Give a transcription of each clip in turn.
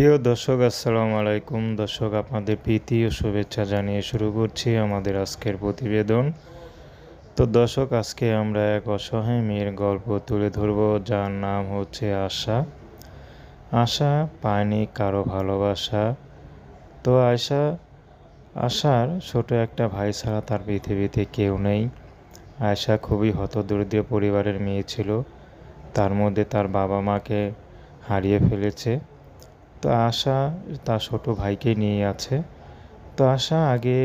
প্রিয় দর্শক, আসসালামু আলাইকুম। দর্শক, আপনাদের প্রীতি ও শুভেচ্ছা জানিয়ে শুরু করছি আমাদের আজকের প্রতিবেদন। তো দর্শক, আজকে আমরা এক অসহায় মেয়ের গল্প তুলে ধরব, যার নাম হচ্ছে আশা। আশা পায়নি কারও ভালোবাসা। তো আশা আশার ছোট একটা ভাই ছাড়া তার পৃথিবীতে কেউ নেই। আয়শা খুবই হতদরিদ্র পরিবারের মেয়ে ছিল। তার মধ্যে তার বাবা মাকে হারিয়ে ফেলেছে। তো আশা তার ছোট ভাইকে নিয়ে আছে। তো আশা আগে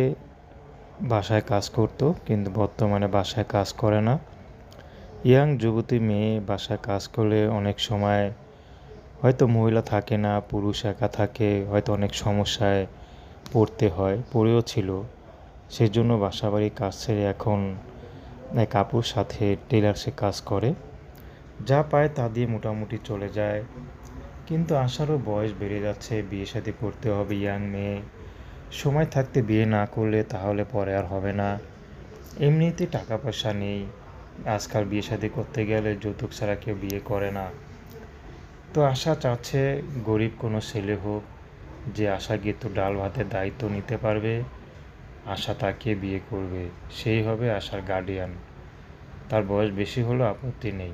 বাসায় কাজ করত, কিন্তু বর্তমানে বাসায় কাজ করে না। ইয়াং যুবতী মেয়ে বাসায় কাজ করলে অনেক সময় হয়তো মহিলা থাকে না, পুরুষ একা থাকে, হয়তো অনেক সমস্যায় পড়তে হয়, পড়েও ছিল। সেজন্য বাসাবাড়ি কাজ ছেড়ে এখন এক আপুর সাথে টেলার্সে কাজ করে। যা পায় তা দিয়ে মোটামুটি চলে যায়। কিন্তু আশারও বয়স বেড়ে যাচ্ছে, বিয়ে শাদি করতে হবে ইয়াং মেয়ে। সময় থাকতে বিয়ে না করলে তাহলে পরে আর হবে না। এমনিতে টাকা পয়সা নেই। আজকাল বিয়ে শাদি করতে গেলে যৌতুক ছাড়া কেউ বিয়ে করে না। তো আশা চাচ্ছে গরিব কোনো ছেলে হোক যে আশা গিয়ে তো ডাল ভাতের দায়িত্ব নিতে পারবে, আশা তাকে বিয়ে করবে। সেই হবে আশার গার্ডিয়ান তার বয়স বেশি হলেও আপত্তি নেই।